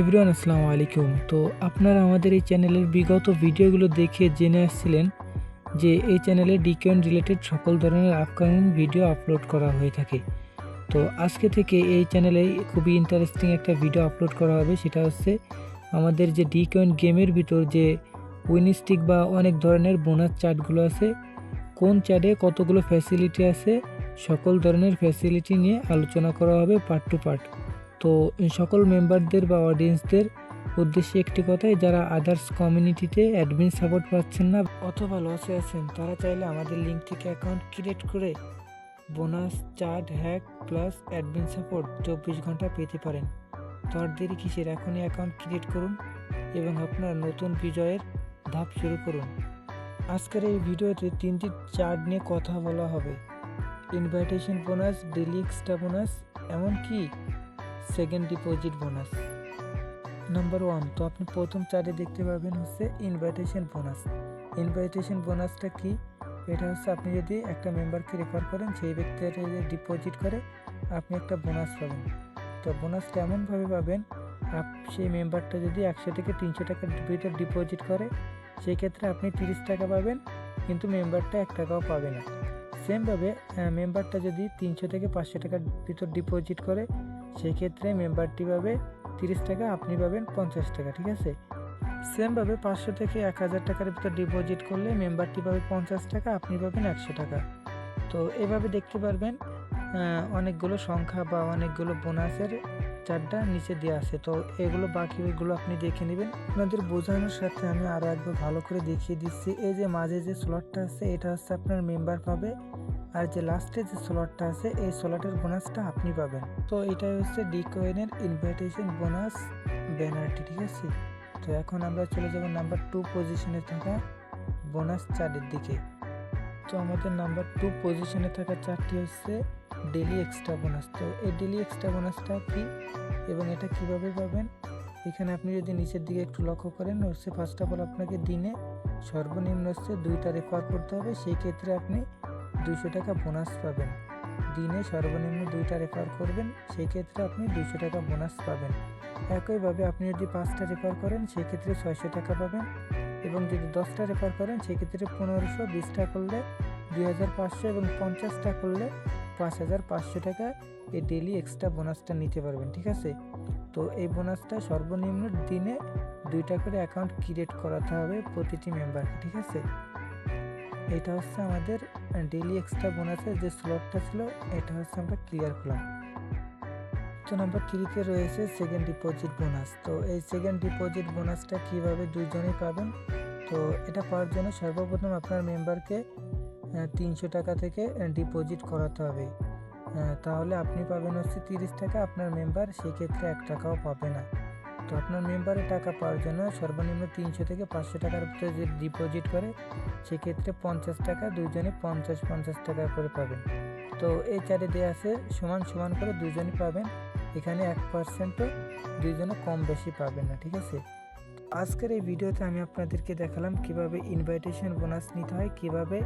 Everyone, আসসালামু আলাইকুম। তো আপনারা আমাদের এই চ্যানেলের বিগত ভিডিওগুলো দেখে জেনে আসছিলেন যে এই চ্যানেলে ডিকয়েন রিলেটেড সকল ধরনের আপকামিং ভিডিও আপলোড করা হয়ে থাকে। তো আজকে থেকে এই চ্যানেলে খুবই ইন্টারেস্টিং একটা ভিডিও আপলোড করা হবে। সেটা হচ্ছে আমাদের যে ডিকয়েন গেমের ভিতর যে উইনিস্টিক বা অনেক ধরনের বোনাস চার্টগুলো আছে, কোন চার্টে কতগুলো ফ্যাসিলিটি আছে, সকল ধরনের ফ্যাসিলিটি নিয়ে আলোচনা করা হবে পার্ট টু পার্ট তো সকল মেম্বারদের বা অডিয়েন্সদের উদ্দেশ্যে একটি কথাই, যারা আদার্স কমিউনিটিতে অ্যাডমিন সাপোর্ট পাচ্ছেন না অথবা লসে আছেন, তারা চাইলে আমাদের লিঙ্ক থেকে অ্যাকাউন্ট ক্রিয়েট করে bonus chart hack plus admin support চব্বিশ ঘণ্টা পেতে পারেন। তো আর দেরি কিসের? এখনই অ্যাকাউন্ট ক্রিয়েট করুন এবং আপনার নতুন বিজয়ের ধাপ শুরু করুন। আজকের এই ভিডিওতে তিনটি চার্ট নিয়ে কথা বলা হবে। Invitation bonus daily extra bonus এমনকি second deposit bonus number one তো আপনি প্রথম চার্টে দেখতে পাবেন হচ্ছে ইনভাইটেশন বোনাস ইনভাইটেশন বোনাসটা কি? এটা হচ্ছে আপনি যদি একটা মেম্বারকে রেফার করেন, সেই ব্যক্তির ডিপোজিট করে, আপনি একটা বোনাস পাবেন। তো বোনাসটা এমনভাবে পাবেন? আপ, সেই মেম্বারটা যদি একশো থেকে তিনশো টাকার ভিতর ডিপোজিট করে সেই ক্ষেত্রে আপনি তিরিশ টাকা পাবেন, কিন্তু মেম্বারটা এক টাকাও পাবে না। সেমভাবে মেম্বারটা যদি তিনশো থেকে পাঁচশো টাকার ভিতর ডিপোজিট করে, সেক্ষেত্রে মেম্বারটি পাবে তিরিশ টাকা, আপনি পাবেন পঞ্চাশ টাকা, ঠিক আছে? সেমভাবে পাঁচশো থেকে এক হাজার টাকার ভিতর ডিপোজিট করলে মেম্বারটি পাবে পঞ্চাশ টাকা, আপনি পাবেন একশো টাকা। তো এভাবে দেখতে পারবেন অনেকগুলো সংখ্যা বা অনেকগুলো বোনাসের চারটা নিচে দেওয়া আছে। তো এগুলো বাকি বাকিগুলো আপনি দেখে নেবেন। আপনাদের বোঝানোর সাথে আমি আরও একবার ভালো করে দেখিয়ে দিচ্ছি। এই যে মাঝে যে স্লটটা আছে, এটা হচ্ছে আপনার মেম্বার পাবে। আর যে লাস্টে যে স্লটটা আছে, এই স্লটের বোনাসটা আপনি পাবেন। তো এটাই হচ্ছে ডিকয়েনের ইনভাইটেশন বোনাস ব্যানারটি ঠিক আছে? তো এখন আমরা চলে যাব নাম্বার টু পজিশনে থাকা বোনাস চারের দিকে। তো আমাদের নাম্বার টু পজিশনে থাকা চারটি হচ্ছে ডেলি এক্সট্রা বোনাস তো এই ডেলি এক্সট্রা বোনাসটা কি এবং এটা কীভাবে পাবেন? এখানে আপনি যদি নিচের দিকে একটু লক্ষ্য করেন হচ্ছে ফার্স্ট অফ অল আপনাকে দিনে সর্বনিম্ন হচ্ছে দুইটা রেফার করতে হবে। সেই ক্ষেত্রে আপনি দুশো টাকা বোনাস পাবেন। দিনে সর্বনিম্ন দুইটা রেফার করবেন, সেই ক্ষেত্রে আপনি দুশো টাকা বোনাস পাবেন। একইভাবে আপনি যদি পাঁচটা রেফার করেন, সেই ক্ষেত্রে ছয়শো টাকা পাবেন এবং যদি দশটা রেফার করেন সেক্ষেত্রে পনেরোশো বিশটা করলে দুই হাজার পাঁচশো এবং পঞ্চাশটা করলে পাঁচ হাজার পাঁচশো টাকা এই ডেলি এক্সট্রা বোনাসটা নিতে পারবেন, ঠিক আছে? তো এই বোনাসটা সর্বনিম্ন দিনে দুইটা করে অ্যাকাউন্ট ক্রিয়েট করাতে হবে প্রতিটি মেম্বারকে ঠিক আছে? এটা হচ্ছে আমাদের ডেলি এক্সট্রা বোনাসের যে স্লটটা ছিল, এটা হচ্ছে আমরা ক্লিয়ার করলাম। তো নাম্বার থ্রিতে রয়েছে সেকেন্ড ডিপোজিট বোনাস তো এই সেকেন্ড ডিপোজিট বোনাসটা কীভাবে দুইজনেই পাবেন? তো এটা পাওয়ার জন্য সর্বপ্রথম আপনার মেম্বারকে তিনশো টাকা থেকে ডিপোজিট করাতে হবে। তাহলে আপনি পাবেন হচ্ছে তিরিশ টাকা, আপনার মেম্বার সেই ক্ষেত্রে এক টাকাও পাবে না। তো আপনার মেম্বারে টাকা পাওয়ার জন্য সর্বনিম্ন তিনশো থেকে পাঁচশো টাকার ভিতরে যদি ডিপোজিট করে, সেক্ষেত্রে পঞ্চাশ টাকা দুইজনে পঞ্চাশ পঞ্চাশ টাকা করে পাবেন। তো এই চারে দেওয়া আছে, সমান সমান করে দুইজনই পাবেন। এখানে এক পার্সেন্টও দুইজনে কম বেশি পাবেন না, ঠিক আছে? আজকের এই ভিডিওতে আমি আপনাদেরকে দেখালাম কীভাবে ইনভাইটেশন বোনাস নিতে হয়, কীভাবে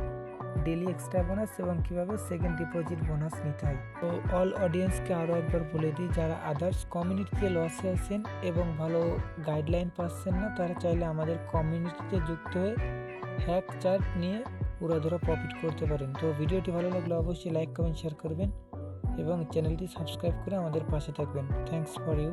ডেলি এক্সট্রা বোনাস এবং কীভাবে সেকেন্ড ডিপোজিট বোনাস নিতে হয়। তো অল অডিয়েন্সকে আরও একবার বলে দিই, যারা আদার্স কমিউনিটিতে লসে আছেন এবং ভালো গাইডলাইন পাচ্ছেন না, তারা চাইলে আমাদের কমিউনিটিতে যুক্ত হয়ে হ্যাক চার্ট নিয়ে পুরো উড়াধুরা প্রফিট করতে পারেন। তো ভিডিওটি ভালো লাগলে অবশ্যই লাইক কমেন্ট শেয়ার করবেন এবং চ্যানেলটি সাবস্ক্রাইব করে আমাদের পাশে থাকবেন। Thanks for you